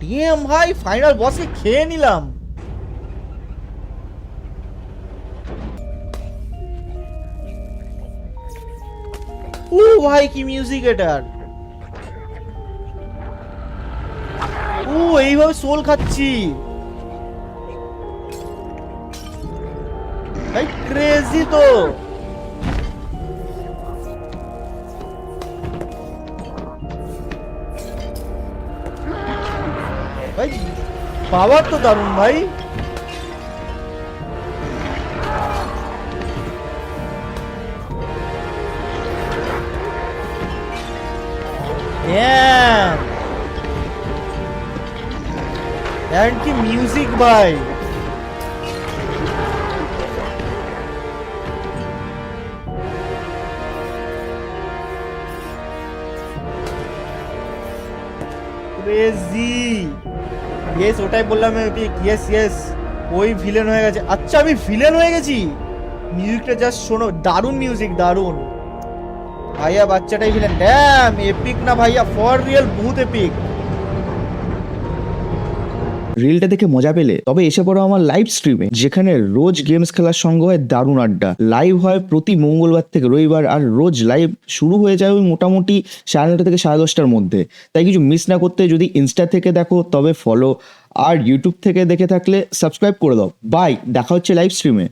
TM ভাই final বসে খেয়ে নিলাম। ও ভাই, কি মিউজিক এটার। ও, এইভাবে সোল খাচ্ছি। ভাই ক্রেজি তো। ভাই পাওয়ার তো দারুণ ভাই Damn! And কি মিউজিক ক্রেজি ইয়েস ওটাই বললাম এপিক ইয়েস ইয়েস ওই ভিলেন হয়ে গেছে। আচ্ছা আমি ভিলেন হয়ে গেছি? মিউজিকটা জাস্ট শোনো, দারুণ মিউজিক দারুণ। ভাইয়া, বাচ্চাটাই ভিলেন ড্যাম এপিক না ভাইয়া? ফর রিয়েল বহুত এপিক রিলটা দেখে মজা পেলে তবে এসে পড়ো আমার লাইভ স্ট্রিমে যেখানে রোজ গেমস খেলার সঙ্গে হয় দারুণ আড্ডা। লাইভ হয় প্রতি মঙ্গলবার থেকে রবিবার আর রোজ লাইভ শুরু হয়ে যায় ওই মোটামুটি সাড়ে নটা থেকে সাড়ে দশটার মধ্যে। তাই কিছু মিস না করতে যদি ইনস্টা থেকে দেখো, তবে ফলো আর ইউটিউব থেকে দেখে থাকলে সাবস্ক্রাইব করে দাও। বাই দেখা হচ্ছে লাইভ স্ট্রিমে